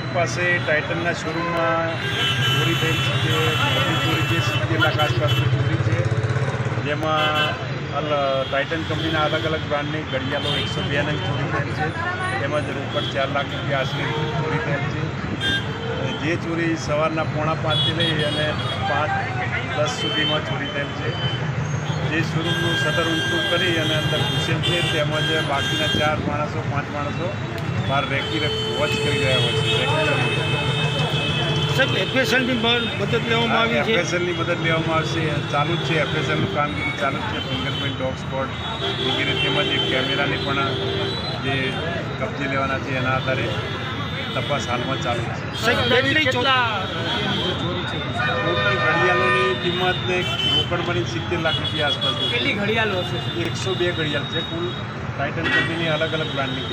શાહબાગ પાસે ટાઇટનના શોરૂમમાં ચોરી થયેલ છે ચોરી છે સિત્તેર લાખ આસપાસની ચોરી છે. જેમાં ટાઇટન કંપનીના અલગ અલગ બ્રાન્ડની ઘડિયાળો એકસો બે ચોરી થયેલ છે. તેમજ રોકડ ચાર લાખ રૂપિયા આશરે ચોરી થયેલ છે. જે ચોરી સવારના પોણા પાંચથી લઈ અને પાંચ દસ સુધીમાં ચોરી થયેલ છે. જે શોરૂમનું શટર ઊંચું કરી અને અંદર ઘૂસેલ છે, તેમજ બાકીના ચાર માણસો, પાંચ માણસો બહાર રેકીને વોચ કરી રહ્યા હોય છે. સાહેબ એફએસએલની મદદ લેવામાં આવી છે? એફએસએલની મદદ લેવામાં આવશે. ચાલુ જ છે એફએસએલનું કામગીરી ચાલુ જ છે. ફિંગરપ્રિન્ટ ડોગ સ્પોટ વગેરે તેમજ એક કેમેરાની પણ જે કબજે લેવાના છે એના આધારે તપાસ હાલમાં ચાલુ છે. ટોટલ ઘડિયાળોની કિંમત ને રોકડ બની સિત્તેર લાખ રૂપિયા આસપાસ કેટલી ઘડિયાળો હશે? એકસો બે ઘડિયાળ છે કુલ. ટાઇટન કંપનીની અલગ અલગ બ્રાન્ડની